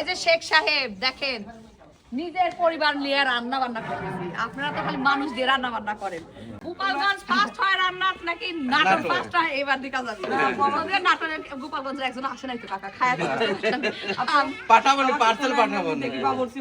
এই যে শেখ সাহেব দেখেন। নিজের পরিবার নিয়ে রান্না বান্না করতেছি। আপনারা তো খালি মানুষ দিয়ে রান্না বান্না করেন। গোপালগঞ্জ ফার্স্ট হয় রান্নার নাকি নাটোর ফার্স্ট হয় এবার দেখা যাবে আমাদের নাটোরের গোপালগঞ্জের একজন আসে নাই তো কাকা খায়া পাঠাবো পার্সেল পাঠাবো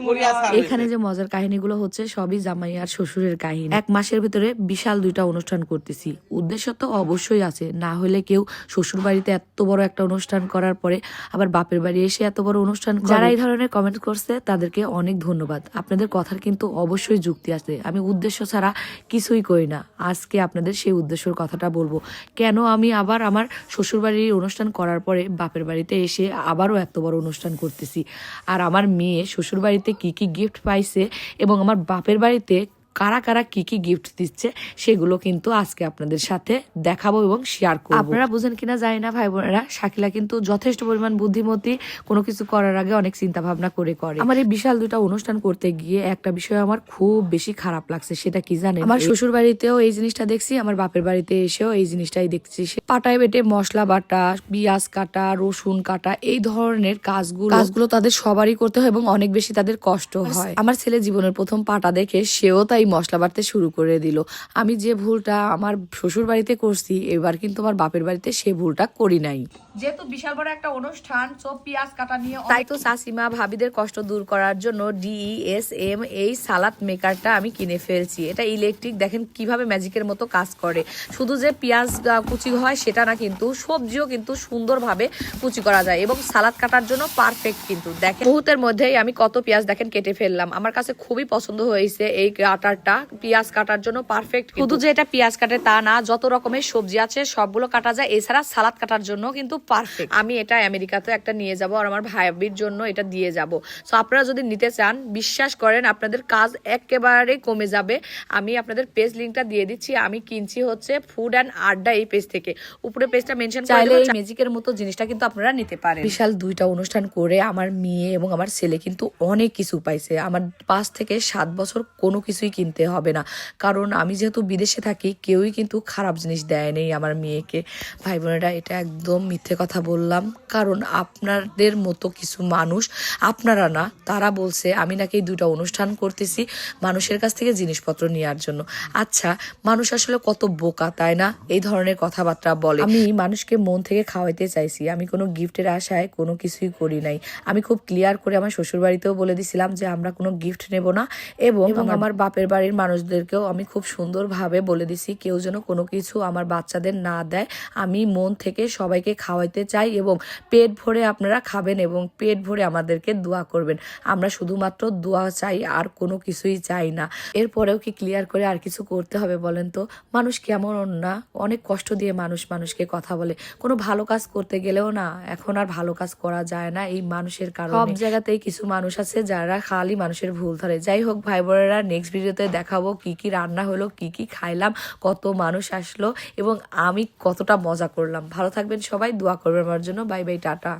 কুরিয়ার সার্ভিস। এখানে যে মজার কাহিনীগুলো হচ্ছে সবই জামাই আর শ্বশুরের কাহিনী। এক মাসের ভিতরে বিশাল দুইটা অনুষ্ঠান করতেছি। উদ্দেশ্য তো অবশ্যই আছে। না হলে কেউ শ্বশুর বাড়িতে এত বড় একটা অনুষ্ঠান করার পরে আবার বাপের বাড়ি এসে এত বড় অনুষ্ঠান যারা এই ধরনের কমেন্ট করছে তাদেরকে অনেক ধন্যবাদ। আপনাদের কথার কিন্তু অবশ্যই যুক্তি আছে। আমি উদ্দেশ্য ছাড়া কিছুই করি না। আজকে আপনাদের সেই উদ্দেশ্যর কথাটা বলব। কেন আমি আবার আমার শ্বশুরবাড়ির অনুষ্ঠান করার পরে বাপের বাড়িতে এসে আবারও এত বড় অনুষ্ঠান করতেছি? আর আমার মেয়ে শ্বশুরবাড়িতে কি কি গিফট পাইছে এবং আমার বাপের বাড়িতে কারা কারা কি কি গিফট দিচ্ছে সেগুলো কিন্তু আজকে আপনাদের সাথে দেখাবো এবং শেয়ার করব। আপনারা বুঝেন কিনা জানি না ভাই বোনেরা শাকিলা কিন্তু যথেষ্ট পরিমাণ বুদ্ধিমতী কোনো কিছু করার আগে অনেক চিন্তা ভাবনা করে করে। আমার এই বিশাল দুটা অনুষ্ঠান করতে গিয়ে একটা বিষয় আমার খুব বেশি খারাপ লাগছে সেটা কি জানেন? আমার শ্বশুর বাড়িতেও এই জিনিসটা দেখছি আমার বাপের বাড়িতে এসেও এই জিনিসটাই দেখছি। সে পাটায় বেটে মশলা বাটা পিঁয়াজ কাটা রসুন কাটা এই ধরনের কাজগুলো কাজগুলো তাদের সবারই করতে হয় এবং অনেক বেশি তাদের কষ্ট হয়। আমার ছেলে জীবনের প্রথম পাটা দেখে সেও তাই মশলা বাটতে শুরু করে দিল। আমি যে ভুলটা আমার শ্বশুর বাড়িতে করছি এবার কিন্তু আমার বাপের বাড়িতে সে ভুলটা করি নাই। যেহেতু বিশাল বড় একটা অনুষ্ঠান সব পেঁয়াজ কাটা নিয়ে তাই তো চাষিমা ভাবিদের কষ্ট দূর করার জন্য ডিএস এম এই সালাদ মেকারটা আমি কিনে ফেলছি। এটা ইলেকট্রিক দেখেন কীভাবে ম্যাজিকের মতো কাজ করে। শুধু যে পেঁয়াজ কুচি হয় সেটা না কিন্তু সবজিও কিন্তু সুন্দরভাবে কুচি করা যায় এবং সালাদ কাটার জন্য পারফেক্ট কিন্তু। দেখেন মুহূর্তের মধ্যেই আমি কত পেঁয়াজ দেখেন কেটে ফেললাম। আমার কাছে খুবই পছন্দ হয়েছে এই কাটারটা পেঁয়াজ কাটার জন্য পারফেক্ট শুধু যে এটা পেঁয়াজ কাটে তা না যত রকমের সবজি আছে সবগুলো কাটা যায়। এছাড়া সালাদ কাটার জন্য কিন্তু পারফেক্ট আমি এটা আমেরিকাতে একটা নিয়ে যাব আর আমার ভাইবির জন্য এটা দিয়ে যাব। সো আপনারা যদি নিতে চান বিশ্বাস করেন আপনাদের কাজ একেবারে কমে যাবে। আমি আপনাদের পেজ লিংকটা দিয়ে দিচ্ছি। আমি কিনছি হচ্ছে ফুড অ্যান্ড আড্ডা এই পেজ থেকে। উপরে পেজটা মেনশন চাইলে ম্যাজিকের মতো জিনিসটা কিন্তু আপনারা নিতে পারেন। বিশাল দুইটা অনুষ্ঠান করে আমার মেয়ে এবং আমার ছেলে কিন্তু অনেক কিছু পাইছে। আমার পাঁচ থেকে সাত বছর কোনো কিছুই কিনতে হবে না। কারণ আমি যেহেতু বিদেশে থাকি কেউই কিন্তু খারাপ জিনিস দেয় নেই আমার মেয়েকে। ভাই বোনেরা এটা একদম মিথ্যে কথা বললাম। কারণ আপনাদের মতো কিছু মানুষ আপনারা না তারা বলছে আমি নাকি দুটো অনুষ্ঠান করতেছি মানুষের কাছ থেকে জিনিসপত্র নেওয়ার জন্য। আচ্ছা মানুষ আসলে কত বোকা তাই না? এই ধরনের কথাবার্তা বলে। আমি মানুষকে মন থেকে খাওয়াইতে চাইছি। আমি কোনো গিফটের আশায় কোনো কিছুই করি নাই। আমি খুব ক্লিয়ার করে আমার শ্বশুর বাড়িতেও বলে দিছিলাম যে আমরা কোনো গিফট নেব না। এবং আমার বাপের বাড়ির মানুষদেরকেও আমি খুব সুন্দরভাবে বলে দিছি কেউ যেন কোনো কিছু আমার বাচ্চাদের না দেয়। আমি মন থেকে সবাইকে খাওয়াইতে চাই এবং পেট ভরে আপনারা খাবেন এবং পেট ভরে আমাদেরকে দোয়া করবেন। আমরা শুধুমাত্র দোয়া চাই আর কোনো কিছুই চাই না। এরপরেও কি ক্লিয়ার করে আর কিছু করতে হবে বলেন তো? মানুষ কেমন না অনেক কষ্ট দিয়ে মানুষ মানুষকে কথা বলে। কোনো ভালো কাজ করতে গেলেও না এখন আর ভালো কাজ করা যায় না এই মানুষের কারণে। সব জায়গাতেই কিছু মানুষ আছে যারা খালি মানুষের ভুল ধরে। যাই হোক ভাই বোনেরা নেক্সট ভিডিওতে দেখাবো কি কি রান্না হলো, কি কি খাইলাম, কত মানুষ আসলো এবং আমি কতটা মজা করলাম। ভালো থাকবেন সবাই, দোয়া করবেন আমার জন্য। Bye bye, tata.